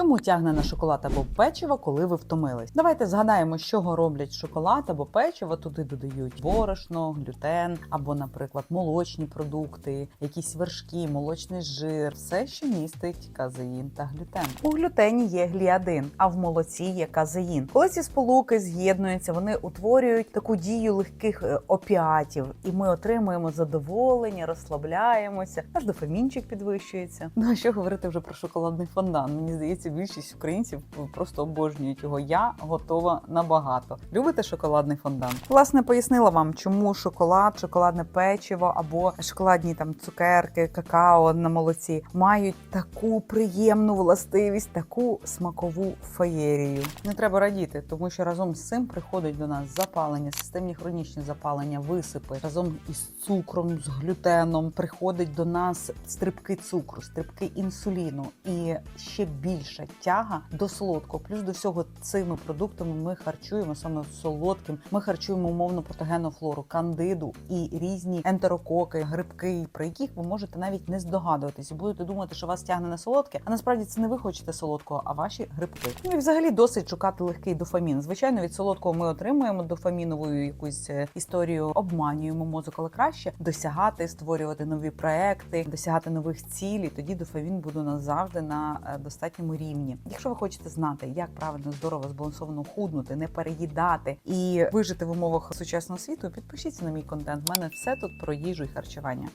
Чому тягне на шоколад або печиво, коли ви втомились? Давайте згадаємо, з чого роблять шоколад або печиво. Туди додають борошно, глютен або, наприклад, молочні продукти, якісь вершки, молочний жир, все, що містить казеїн та глютен. У глютені є гліадин, а в молоці є казеїн. Коли ці сполуки з'єднуються, вони утворюють таку дію легких е, опіатів, і ми отримуємо задоволення, розслабляємося. Наш дофамінчик підвищується. Ну а що говорити вже про шоколадний фондан? Мені здається, більшість українців просто обожнюють його. Я готова набагато. Любите шоколадний фондан? Власне, пояснила вам, чому шоколад, шоколадне печиво або шоколадні там цукерки, какао на молоці мають таку приємну властивість, таку смакову феєрію. Не треба радіти, тому що разом з цим приходить до нас запалення, системні хронічні запалення, висипи разом із цукром, з глютеном приходить до нас стрибки цукру, стрибки інсуліну і ще більша тяга до солодкого. Плюс до всього цими продуктами ми харчуємо саме солодким. Ми харчуємо умовно патогенну флору, кандиду і різні ентерококи, грибки, про яких ви можете навіть не здогадуватись, будете думати, що вас тягне на солодке. А насправді це не ви хочете солодкого, а ваші грибки. Ну і взагалі досить шукати легкий дофамін. Звичайно, від солодкого ми отримуємо дофамінову якусь е, історію, обманюємо мозок, але краще досягати, створювати нові проекти, досягати нових цілей. Тоді дофамін буде у нас завжди на е, достатньому рівні. Якщо ви хочете знати, як правильно здорово збалансовано худнути, не переїдати і вижити в умовах сучасного світу, підпишіться на мій контент. У мене все тут про їжу і харчування.